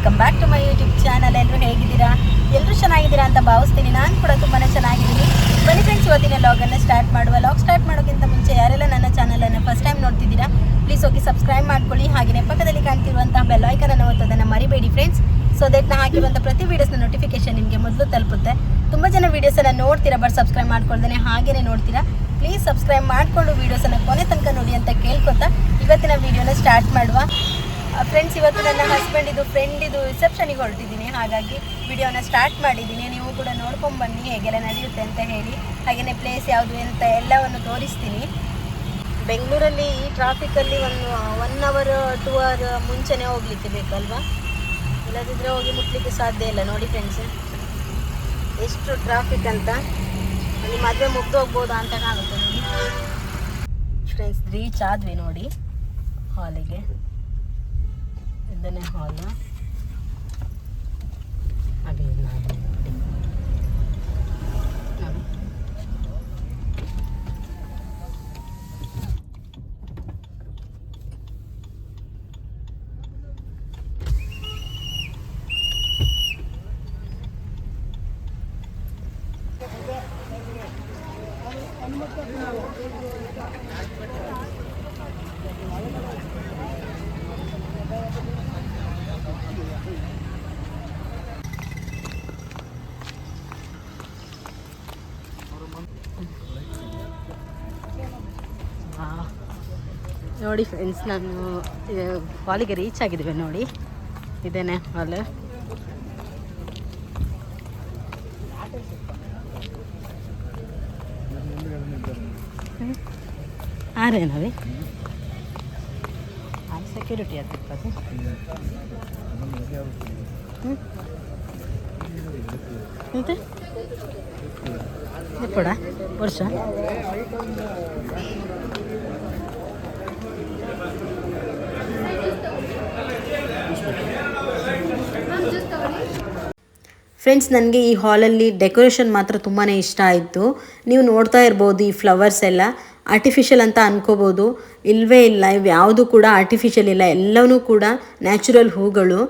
Welcome back to my YouTube channel ಎಲ್ಲರೂ ಹೇಗಿದ್ದೀರಾ? ಎಲ್ಲರೂ ಚೆನ್ನಾಗಿದ್ದೀರಾ ಅಂತ ಭಾವಿಸ್ತೀನಿ. ನಾನು ಕೂಡ ತುಂಬಾ ಚೆನ್ನಾಗಿದ್ದೀನಿ. ಬನ್ನಿ ಫ್ರೆಂಡ್ಸ್ ಇವತ್ತಿನ ಲಾಗನ್ನು ಸ್ಟಾರ್ಟ್ ಮಾಡುವ. ಲಾಗ್ ಸ್ಟಾರ್ಟ್ ಮಾಡೋಕ್ಕಿಂತ ಮುಂಚೆ ಯಾರೆಲ್ಲ ನನ್ನ ಚಾನಲನ್ನು ಫಸ್ಟ್ ಟೈಮ್ ನೋಡ್ತಿದ್ದೀರಾ ಪ್ಲೀಸ್ ಹೋಗಿ ಸಬ್ಸ್ಕ್ರೈಬ್ ಮಾಡ್ಕೊಳ್ಳಿ. ಹಾಗೆಯೇ ಪಕ್ಕದಲ್ಲಿ ಕಾಣ್ತಿರುವಂತಹ ಅನ್ನು ಒತ್ತೋದನ್ನು ಮರಿಬೇಡಿ ಫ್ರೆಂಡ್ಸ್ ಸೊ ದಟ್ ನಾ ಹಾಕಿರುವಂಥ ಪ್ರತಿ ವೀಡಿಯೋಸ್ನ ನೋಟಿಫಿಕೇಶನ್ ನಿಮಗೆ ಮೊದಲು ತಲುಪುತ್ತೆ. ತುಂಬ ಜನ ವೀಡಿಯೋಸನ್ನು ನೋಡ್ತೀರಾ ಬಟ್ ಸಬ್ಸ್ಕ್ರೈಬ್ ಮಾಡ್ಕೊಳ್ದೇ ಹಾಗೇನೆ ನೋಡ್ತೀರಾ? ಪ್ಲೀಸ್ ಸಬ್ಸ್ಕ್ರೈಬ್ ಮಾಡಿಕೊಂಡು ವೀಡಿಯೋಸನ್ನು ಕೊನೆ ತನಕ ನೋಡಿ ಅಂತ ಕೇಳ್ಕೊತಾ ಇವತ್ತಿನ ವೀಡಿಯೋನ ಸ್ಟಾರ್ಟ್ ಮಾಡುವ. ಫ್ರೆಂಡ್ಸ್ ಇವತ್ತು ನನ್ನ ಹಸ್ಬೆಂಡ್ ಇದು ಫ್ರೆಂಡ್ ಇದು ರಿಸೆಪ್ಷನಿಗೆ ಹೊರಟಿದ್ದೀನಿ. ಹಾಗಾಗಿ ವಿಡಿಯೋನ ಸ್ಟಾರ್ಟ್ ಮಾಡಿದ್ದೀನಿ. ನೀವು ಕೂಡ ನೋಡ್ಕೊಂಡು ಬನ್ನಿ ಹೇಗೆಲ್ಲ ನಡೆಯುತ್ತೆ ಅಂತ ಹೇಳಿ. ಹಾಗೆಯೇ ಪ್ಲೇಸ್ ಯಾವುದು ಅಂತ ಎಲ್ಲವನ್ನು ತೋರಿಸ್ತೀನಿ. ಬೆಂಗಳೂರಲ್ಲಿ ಈ ಟ್ರಾಫಿಕಲ್ಲಿ ಒಂದು ಒನ್ ಅವರ್ ಟೂ ಅವರ್ ಮುಂಚೆನೇ ಹೋಗ್ಲಿಕ್ಕೆ ಬೇಕಲ್ವಾ? ಇಲ್ಲದಿದ್ದರೆ ಹೋಗಿ ಮುಟ್ಲಿಕ್ಕೆ ಸಾಧ್ಯ ಇಲ್ಲ. ನೋಡಿ ಫ್ರೆಂಡ್ಸ್ ಎಷ್ಟು ಟ್ರಾಫಿಕ್ ಅಂತ. ಅಲ್ಲಿ ಮದುವೆ ಮುಗ್ದು ಹೋಗ್ಬೋದಾ ಅಂತ ಕಾಣುತ್ತೆ. ನೋಡಿ ಫ್ರೆಂಡ್ಸ್ ರೀಚ್ ಆದ್ವಿ ನೋಡಿ ಹಾಲಿಗೆ ಇದನ್ನೇ ಹಾಲ್ ಹಾಗೆ ಇದು ನಾನು ನೋಡಿ. ನೋಡಿ. ಫ್ರೆಂಡ್ಸ್ ನಾನು ಹಾಲಿಗೆ ರೀಚ್ ಆಗಿದ್ದೀವಿ ನೋಡಿ. ಇದೇನೆ ಹಾಲ್ ಆರೇನವಿ ಹ್ಞೂ ಎಂತ ಎಪ್ಪಡ ವರ್ಷ ಫ್ರೆಂಡ್ಸ್ ನನಗೆ ಈ ಹಾಲಲ್ಲಿ ಡೆಕೋರೇಷನ್ ಮಾತ್ರ ತುಂಬಾ ಇಷ್ಟ ಆಯಿತು. ನೀವು ನೋಡ್ತಾ ಇರ್ಬೋದು ಈ ಫ್ಲವರ್ಸ್ ಎಲ್ಲ. ಆರ್ಟಿಫಿಷಿಯಲ್ ಅಂತ ಅನ್ಕೋಬೋದು. ಇಲ್ಲವೇ ಇಲ್ಲ, ಇವ್ಯಾವುದು ಕೂಡ ಆರ್ಟಿಫಿಷಿಯಲ್ ಇಲ್ಲ. ಎಲ್ಲವೂ ಕೂಡ ನ್ಯಾಚುರಲ್ ಹೂಗಳು.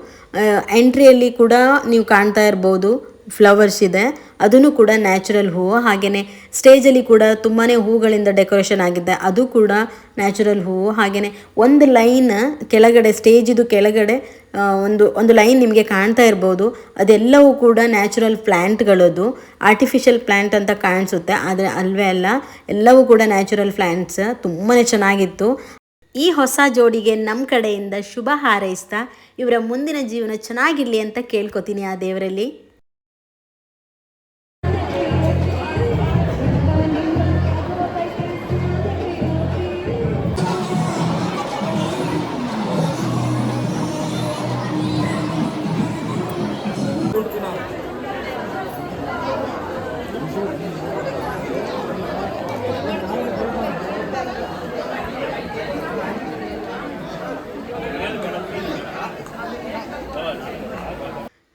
ಎಂಟ್ರಿಯಲ್ಲಿ ಕೂಡ ನೀವು ಕಾಣ್ತಾ ಇರ್ಬೋದು ಫ್ಲವರ್ಸ್ ಇದೆ. ಅದನ್ನು ಕೂಡ ನ್ಯಾಚುರಲ್ ಹೂವು. ಹಾಗೆಯೇ ಸ್ಟೇಜಲ್ಲಿ ಕೂಡ ತುಂಬಾ ಹೂಗಳಿಂದ ಡೆಕೋರೇಷನ್ ಆಗಿದೆ. ಅದು ಕೂಡ ನ್ಯಾಚುರಲ್ ಹೂವು. ಹಾಗೆಯೇ ಒಂದು ಲೈನ್ ಕೆಳಗಡೆ ಸ್ಟೇಜಿದು ಕೆಳಗಡೆ ಒಂದು ಒಂದು ಲೈನ್ ನಿಮಗೆ ಕಾಣ್ತಾ ಇರ್ಬೋದು. ಅದೆಲ್ಲವೂ ಕೂಡ ನ್ಯಾಚುರಲ್ ಪ್ಲ್ಯಾಂಟ್ಗಳದು ಆರ್ಟಿಫಿಷಿಯಲ್ ಪ್ಲ್ಯಾಂಟ್ ಅಂತ ಕಾಣಿಸುತ್ತೆ, ಆದರೆ ಅಲ್ವೇ ಅಲ್ಲ, ಎಲ್ಲವೂ ಕೂಡ ನ್ಯಾಚುರಲ್ ಪ್ಲ್ಯಾಂಟ್ಸ್ ತುಂಬಾ ಚೆನ್ನಾಗಿತ್ತು. ಈ ಹೊಸ ಜೋಡಿಗೆ ನಮ್ಮ ಕಡೆಯಿಂದ ಶುಭ ಹಾರೈಸ್ತಾ, ಇವರ ಮುಂದಿನ ಜೀವನ ಚೆನ್ನಾಗಿರಲಿ ಅಂತ ಕೇಳ್ಕೊತೀನಿ ಆ ದೇವರಲ್ಲಿ.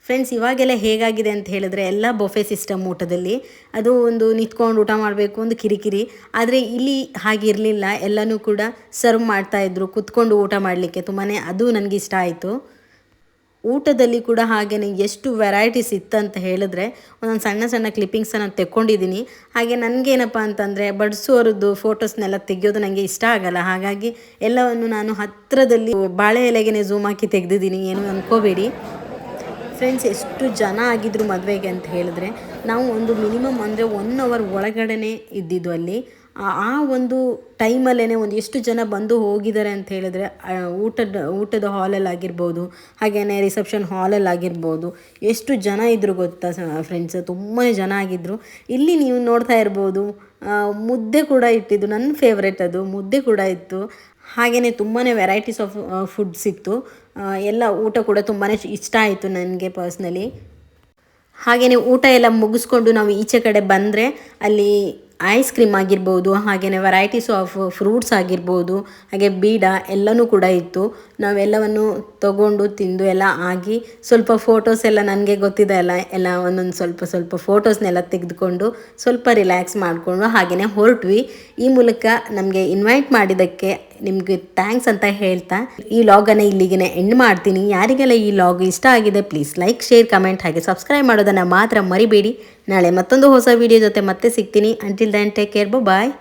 ಫ್ರೆಂಡ್ಸ್ ಇವಾಗೆಲ್ಲ ಹೇಗಾಗಿದೆ ಅಂತ ಹೇಳಿದ್ರೆ ಎಲ್ಲ ಬೊಫೆ ಸಿಸ್ಟಮ್ ಊಟದಲ್ಲಿ ಅದು ಒಂದು ನಿಂತ್ಕೊಂಡು ಊಟ ಮಾಡಬೇಕು, ಒಂದು ಕಿರಿಕಿರಿ. ಆದರೆ ಇಲ್ಲಿ ಹಾಗಿರಲಿಲ್ಲ ಎಲ್ಲನೂ ಕೂಡ ಸರ್ವ್ ಮಾಡ್ತಾಯಿದ್ರು ಕುತ್ಕೊಂಡು ಊಟ ಮಾಡಲಿಕ್ಕೆ. ತುಂಬಾ ಅದು ನನಗೆ ಇಷ್ಟ ಆಯಿತು. ಊಟದಲ್ಲಿ ಕೂಡ ಹಾಗೆಯೇ ಎಷ್ಟು ವೆರೈಟೀಸ್ ಇತ್ತಂತ ಹೇಳಿದ್ರೆ ಒಂದೊಂದು ಸಣ್ಣ ಸಣ್ಣ ಕ್ಲಿಪ್ಪಿಂಗ್ಸನ್ನು ತೆಕ್ಕೊಂಡಿದ್ದೀನಿ. ಹಾಗೆ ನನಗೇನಪ್ಪ ಅಂತಂದರೆ ಬಡಿಸೋರದ್ದು ಫೋಟೋಸ್ನೆಲ್ಲ ತೆಗೆಯೋದು ನನಗೆ ಇಷ್ಟ ಆಗಲ್ಲ. ಹಾಗಾಗಿ ಎಲ್ಲವನ್ನು ನಾನು ಹತ್ತಿರದಲ್ಲಿ ಬಾಳೆ ಎಲೆಗೆ ಝೂಮ್ ಹಾಕಿ ತೆಗೆದಿದ್ದೀನಿ. ಏನು ಅನ್ಕೋಬೇಡಿ. ಫ್ರೆಂಡ್ಸ್, ಎಷ್ಟು ಜನ ಆಗಿದ್ರು ಮದುವೆಗೆ ಅಂತ ಹೇಳಿದ್ರೆ, ನಾವು ಒಂದು ಮಿನಿಮಮ್ ಅಂದರೆ ಒನ್ ಅವರ್ ಒಳಗಡೆನೆ ಇದ್ದಿದ್ದು ಅಲ್ಲಿ. ಆ ಒಂದು ಟೈಮಲ್ಲೇ ಒಂದು ಎಷ್ಟು ಜನ ಬಂದು ಹೋಗಿದ್ದಾರೆ ಅಂತ ಹೇಳಿದ್ರೆ ಊಟದ ಊಟದ ಹಾಲಲ್ಲಿ ಆಗಿರ್ಬೋದು ಹಾಗೆಯೇ ರಿಸೆಪ್ಷನ್ ಹಾಲಲ್ಲಿ ಆಗಿರ್ಬೋದು, ಎಷ್ಟು ಜನ ಇದ್ದರು ಗೊತ್ತಾ ಫ್ರೆಂಡ್ಸ್ ತುಂಬಾ ಜನ ಆಗಿದ್ದರು ಇಲ್ಲಿ ನೀವು ನೋಡ್ತಾ ಇರ್ಬೋದು ಮುದ್ದೆ ಕೂಡ ಇಟ್ಟಿದ್ದು, ನನ್ನ ಫೇವ್ರೆಟ್ ಅದು, ಮುದ್ದೆ ಕೂಡ ಇತ್ತು. ಹಾಗೆಯೇ ತುಂಬಾ ವೆರೈಟೀಸ್ ಆಫ್ ಫುಡ್ ಸಿಕ್ತು ಎಲ್ಲ ಊಟ ಕೂಡ ತುಂಬಾ ಇಷ್ಟ ಆಯಿತು ನನಗೆ ಪರ್ಸ್ನಲಿ ಹಾಗೆಯೇ ಊಟ ಎಲ್ಲ ಮುಗಿಸ್ಕೊಂಡು ನಾವು ಈಚೆ ಕಡೆ ಬಂದರೆ ಅಲ್ಲಿ ಐಸ್ ಕ್ರೀಮ್ ಆಗಿರ್ಬೋದು ಹಾಗೆಯೇ ವೆರೈಟೀಸ್ ಆಫ್ ಫ್ರೂಟ್ಸ್ ಆಗಿರ್ಬೋದು, ಹಾಗೆ ಬೀಡ ಎಲ್ಲನೂ ಕೂಡ ಇತ್ತು. ನಾವೆಲ್ಲವನ್ನು ತಗೊಂಡು ತಿಂದು ಎಲ್ಲ ಆಗಿ ಸ್ವಲ್ಪ ಫೋಟೋಸ್ ಎಲ್ಲ ನನಗೆ ಗೊತ್ತಿದೆ ಅಲ್ಲ, ಎಲ್ಲ ಒಂದೊಂದು ಸ್ವಲ್ಪ ಸ್ವಲ್ಪ ಫೋಟೋಸ್ನೆಲ್ಲ ತೆಗೆದುಕೊಂಡು ಸ್ವಲ್ಪ ರಿಲ್ಯಾಕ್ಸ್ ಮಾಡಿಕೊಂಡು ಹಾಗೆಯೇ ಹೊರಟ್ವಿ. ಈ ಮೂಲಕ ನಮಗೆ ಇನ್ವೈಟ್ ಮಾಡಿದ್ದಕ್ಕೆ ನಿಮಗೆ ಥ್ಯಾಂಕ್ಸ್ ಅಂತ ಹೇಳ್ತಾ, ಈ ಲಾಗನ್ನು ಇಲ್ಲಿಗೆ ಎಂಡ್ ಮಾಡ್ತೀನಿ. ಯಾರಿಗೆಲ್ಲ ಈ ಲಾಗ್ ಇಷ್ಟ ಆಗಿದೆ ಪ್ಲೀಸ್ ಲೈಕ್ ಶೇರ್ ಕಮೆಂಟ್ ಹಾಗೆ ಸಬ್ಸ್ಕ್ರೈಬ್ ಮಾಡೋದನ್ನು ಮಾತ್ರ ಮರಿಬೇಡಿ. ನಾಳೆ ಮತ್ತೊಂದು ಹೊಸ ವಿಡಿಯೋ ಜೊತೆ ಮತ್ತೆ ಸಿಗ್ತೀನಿ. Until then take care bye